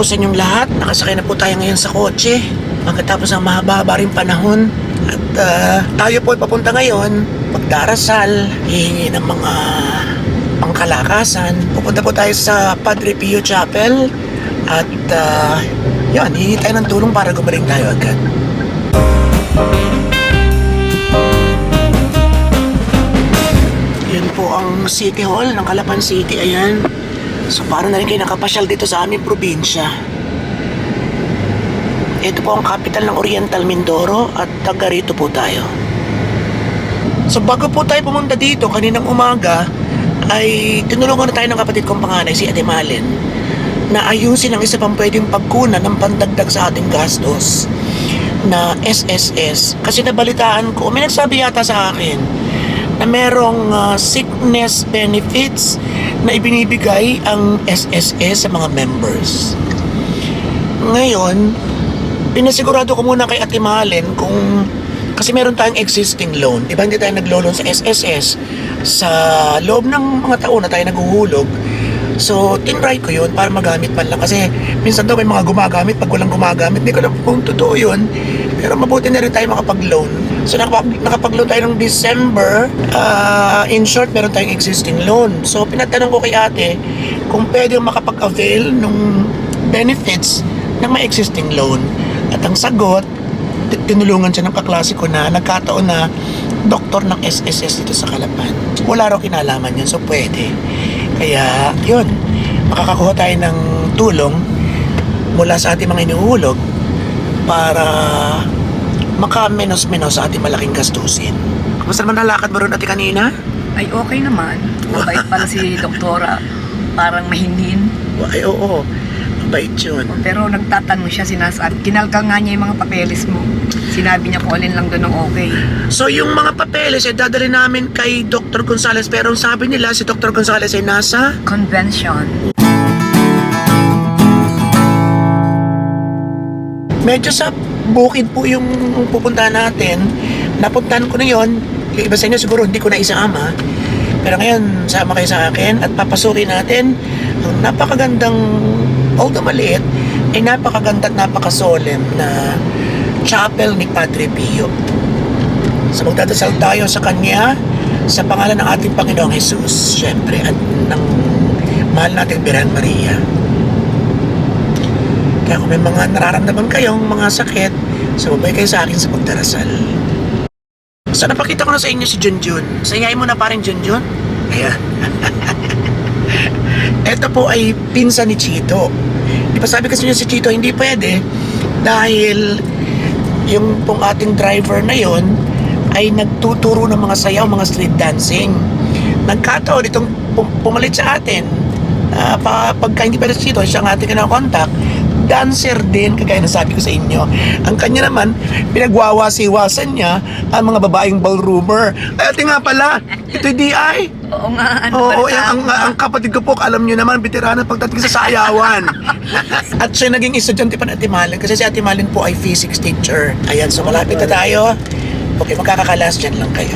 po sa inyong lahat. Nakasakay na po tayo ngayon sa kotse. Pagkatapos ng mahaba-haba rin panahon. At ah, tayo po ay papunta ngayon. Magdarasal. Hihingi ng mga pangkalakasan. Pupunta po tayo sa Padre Pio Chapel. At ah, yun, hihingi tayo ng tulong para gumaling tayo agad. Yan po ang City Hall ng Calapan City. Ayan. So parang na rin kayo nakapasyal dito sa aming probinsya. Ito po ang capital ng Oriental Mindoro at taga rito po tayo. So bago po tayo pumunta dito kaninang umaga ay tinulungan na tayo ng kapatid kong panganay si Ate Malin na ayusin ang isa pang pwedeng pagkunan ng pandagdag sa ating gastos na SSS. Kasi nabalitaan ko, may nagsabi yata sa akin na merong ah, sickness benefits na ibinibigay ang SSS sa mga members. Ngayon, pinasigurado ko muna kay Ate Malen kung kasi meron tayong existing loan. Di ba hindi tayo naglo-loan sa SSS sa loob ng mga taon na tayo naghuhulog. So, tinry ko yun para magamit lang. Kasi minsan daw may mga gumagamit pag walang gumagamit. Hindi ko alam kung totoo yun. Pero mabuti na rin tayo makapag-loan. So, nakapag, nakapag-loan tayo ng December. Ah, in short, meron tayong existing loan. So, pinatanong ko kay ate kung pwede makapag-avail ng benefits ng may existing loan. At ang sagot, tinulungan siya ng kaklase ko na nagkataon na doktor ng SSS dito sa Kalapan. Wala raw kinalaman yun, so pwede. Kaya, yun, makakakuha tayo ng tulong mula sa ating mga inuhulog para maka-menos-menos sa ating malaking gastusin. Kamusta naman nalakad mo ron ate kanina? Ay, okay naman. Mabait pala si doktora. Parang mahinhin. Ay, oo. Mabait yun. Pero nagtatanong siya, sinasabi. Kinalkal nga niya yung mga papeles mo. Sinabi niya kung alin lang doon ang okay. So yung mga papeles ay dadali namin kay Dr. Gonzales pero ang sabi nila si Dr. Gonzales ay nasa Convention. medyo sa bukid po yung pupuntahan natin. Napuntahan ko na yon. Yung iba sa inyo siguro hindi ko na isama. Pero ngayon, sama kayo sa akin at papasukin natin ang napakagandang, although maliit, ay napakaganda at napakasolemn na chapel ni Padre Pio. So magdadasal tayo sa Kanya sa pangalan ng ating Panginoong Jesus, syempre, at ng mahal nating Birhan Maria. Kaya kung may mga nararamdaman kayong mga sakit, sumabay kayo sa akin sa pagdarasal. So napakita ko na sa inyo si Junjun. Sayahin mo na parin Junjun. Ayan. Ito po ay pinsan ni Chito. Di ba sabi kasi niya si Chito hindi pwede dahil yung pong ating driver na yon ay nagtuturo ng mga sayaw, mga street dancing. Nagkataon itong pum- pumalit sa atin. Pa, pagka hindi pwede si Chito, siya ang ating kinakontak, dancer din, kagaya na sabi ko sa inyo. Ang kanya naman, pinagwawasiwasan niya ang mga babaeng ballroomer. Ay, ate nga pala, ito'y DI. Oo nga, ano Oo, ba yung, ang, ang kapatid ko po, alam nyo naman, veterano pagdating sa sayawan. At siya naging estudyante pa ng Ate Malin kasi si Ate Malin po ay physics teacher. Ayan, so malapit na tayo. Okay, magkakakalas dyan lang kayo.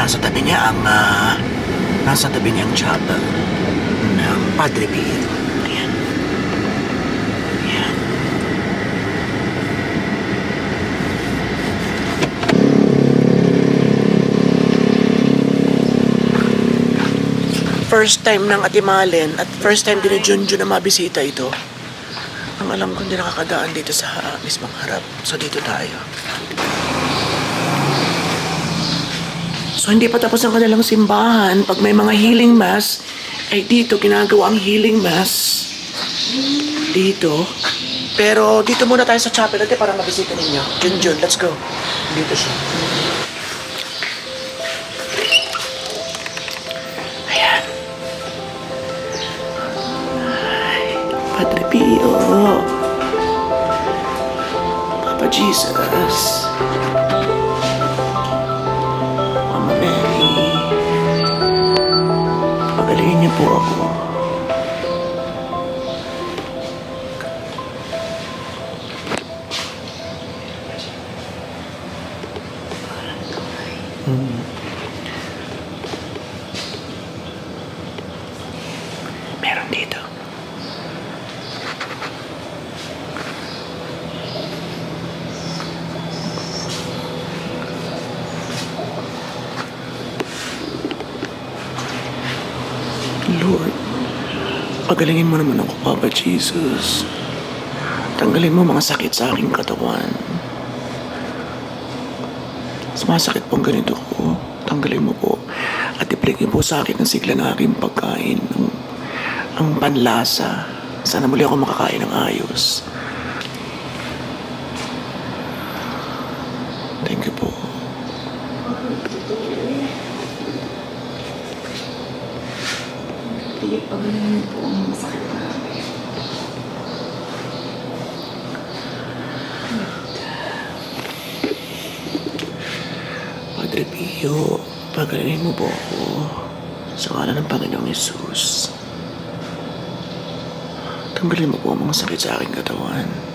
Nasa tabi niya ang, ah, nasa tabi niya ang chapel ng Padre Pio. Ayan. Ayan. First time ng Ate at first time din ni Junjun na mabisita ito. Ang alam ko hindi nakakadaan dito sa mismong harap. So dito tayo. So hindi pa tapos ang kanilang simbahan. Pag may mga healing mass, ay dito ginagawa ang healing mass. Dito. Pero dito muna tayo sa chapel natin para mabisita ninyo. Jun Jun, let's go. Dito siya. Ayan. Ay, Padre Pio. Papa Jesus. Pagalingin niyo po ako. Meron dito. Lord, pagalingin mo naman ako, Papa Jesus. Tanggalin mo mga sakit sa aking katawan. Sumasakit pong ganito ko. Tanggalin mo po. At ibigay po sa akin ang sigla ng aking pagkain. Ang, ang panlasa. Sana muli ako makakain ng ayos. Thank you po. Pagaling po ang masakit na. Padre Pio, mo po ako. Sa ngalan ng Panginoong Yesus. Tanggalin mo po ang mga sakit sa aking katawan.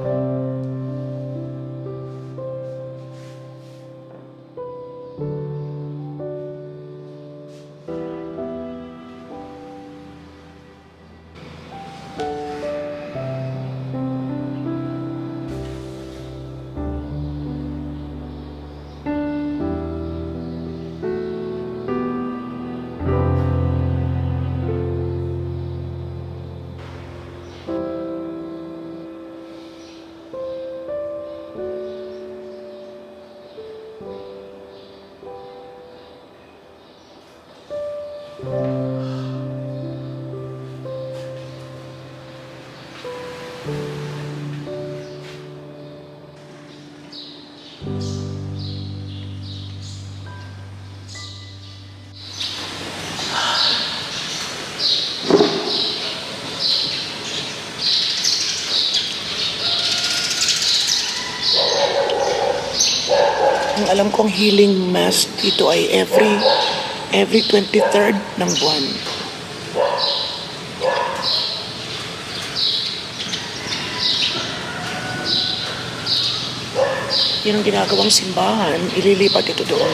Ang alam kong healing mass dito ay every every 23rd ng buwan. Yan ang ginagawang simbahan, ililipat ito doon.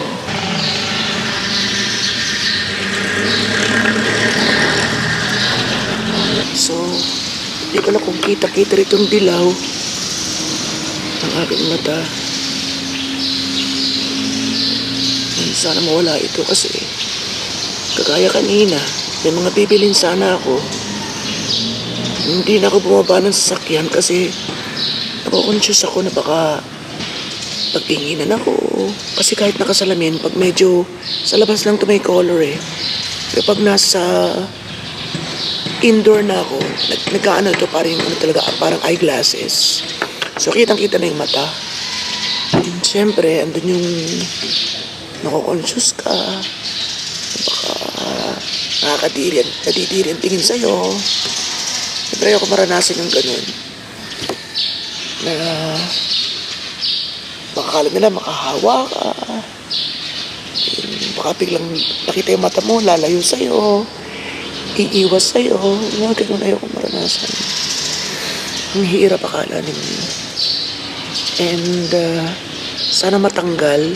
So, hindi ko na kung kita-kita rito ang dilaw ng aking mata. Sana mawala ito kasi kagaya kanina, may mga bibilin sana ako. Hindi na ako bumaba ng sasakyan kasi nakukonsyos ako na baka pagtinginan ako. Kasi kahit nakasalamin, pag medyo sa labas lang to may color eh. Pero pag nasa indoor na ako, nag nagkaano ito parang ano talaga, parang eyeglasses. So kitang-kita na yung mata. Siyempre, andun yung nakukonsyos ka. Baka nakakadiri, nadidiri ang tingin sa'yo. Siyempre ayoko maranasan yung ganun. na makakala nila makahawa ka. Baka biglang nakita yung mata mo, lalayo sa'yo, iiwas sa'yo. Mga ganun ayoko maranasan. Ang hirap akala ninyo. And uh, sana matanggal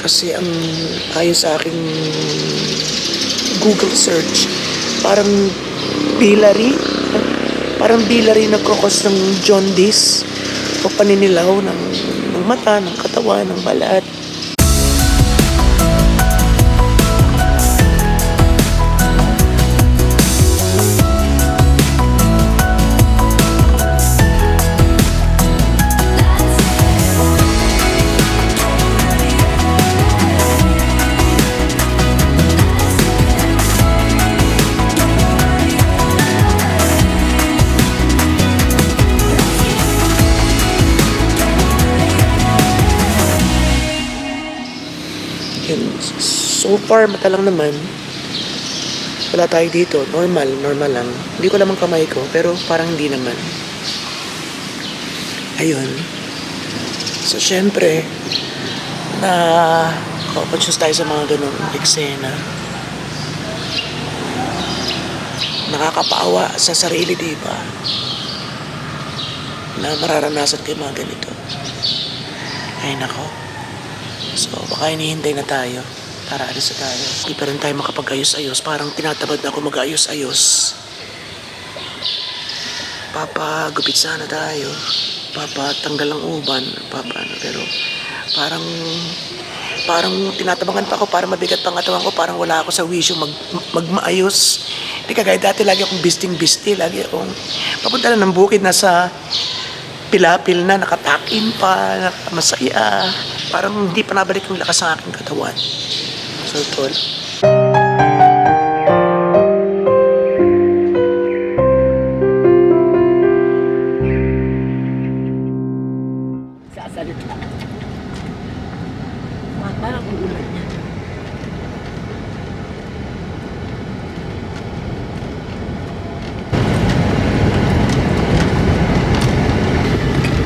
kasi ang ayon sa aking Google search, parang bilary, parang bilary nagkakos ng jaundice o paninilaw ng, ng mata, ng katawan, ng balat. So far, mata lang naman. Wala tayo dito. Normal, normal lang. Hindi ko naman kamay ko, pero parang hindi naman. Ayun. So, syempre, na conscious tayo sa mga ganong eksena. Nakakapaawa sa sarili, di ba? Na mararanasan kayo mga ganito. Ay, nako. So, baka hinihintay na tayo para alis na tayo. Hindi pa rin tayo makapag-ayos-ayos. Parang tinatabad na ako mag-ayos-ayos. Papagupit sana tayo. Papatanggal ang uban. Papa, ano, pero parang parang tinatabangan pa ako para mabigat pang katawan ko. Parang wala ako sa wisyo mag, magmaayos. Hindi kagaya dati lagi akong bisting-bisti. Lagi akong papunta na ng bukid na sa pilapil na, nakatakin pa, masaya. Parang hindi pa nabalik yung lakas ng aking katawan. So, tol. Sasalita. Parang uulan niya.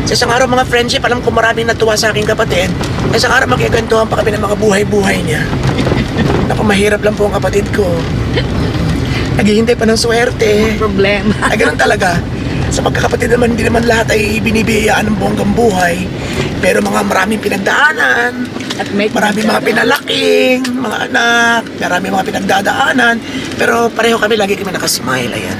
Sa isang araw mga friendship, alam ko maraming natuwa sa aking kapatid. Sa isang araw magkikantuhan pa kami ng mga buhay-buhay niya. Naku, mahirap lang po ang kapatid ko. Naghihintay pa ng swerte. Problema. Ay, ganun talaga. Sa magkakapatid naman, hindi naman lahat ay binibiyayaan ng bonggang buhay. Pero mga maraming pinagdaanan, At may maraming mga pinalaking, mga anak, maraming mga pinagdadaanan. Pero pareho kami, lagi kami nakasmile, ayan.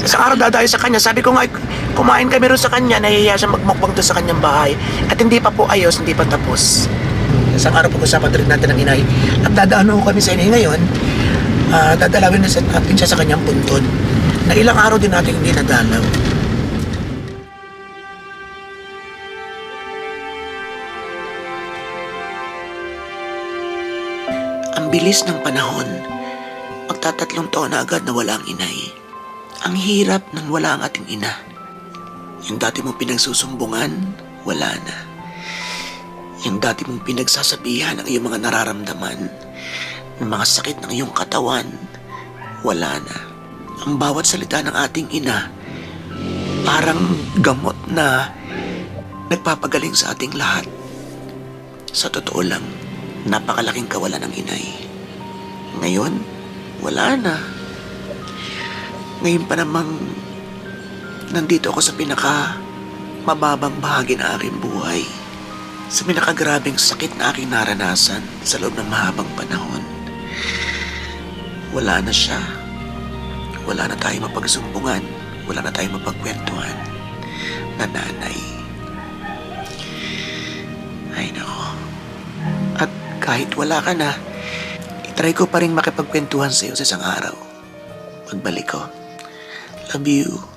Isang araw dadayo sa kanya, sabi ko nga, kumain kami rin sa kanya, nahihiya siya magmukbang doon sa kanyang bahay. At hindi pa po ayos, hindi pa tapos. Isang araw pag-usapan rin natin ng inay. At dadaan ko kami sa inay ngayon, ah dadalawin na natin siya sa kanyang puntod. Na ilang araw din natin hindi nadalaw. Ang bilis ng panahon. Magtatatlong taon na agad na wala ang inay. Ang hirap nang wala ang ating ina. Yung dati mong pinagsusumbungan, wala na. Yung dati mong pinagsasabihan ang iyong mga nararamdaman, ng mga sakit ng iyong katawan, wala na. Ang bawat salita ng ating ina, parang gamot na nagpapagaling sa ating lahat. Sa totoo lang, napakalaking kawalan ng inay. Ngayon, wala na. Ngayon pa namang nandito ako sa pinaka mababang bahagi ng aking buhay. Sa pinakagrabing sakit na aking naranasan sa loob ng mahabang panahon. Wala na siya. Wala na tayong mapagsumbungan. Wala na tayong mapagkwentuhan. Na nanay. Ay nako. At kahit wala ka na, itry ko pa rin makipagkwentuhan sa'yo sa isang araw. Pagbalik ko. Love you.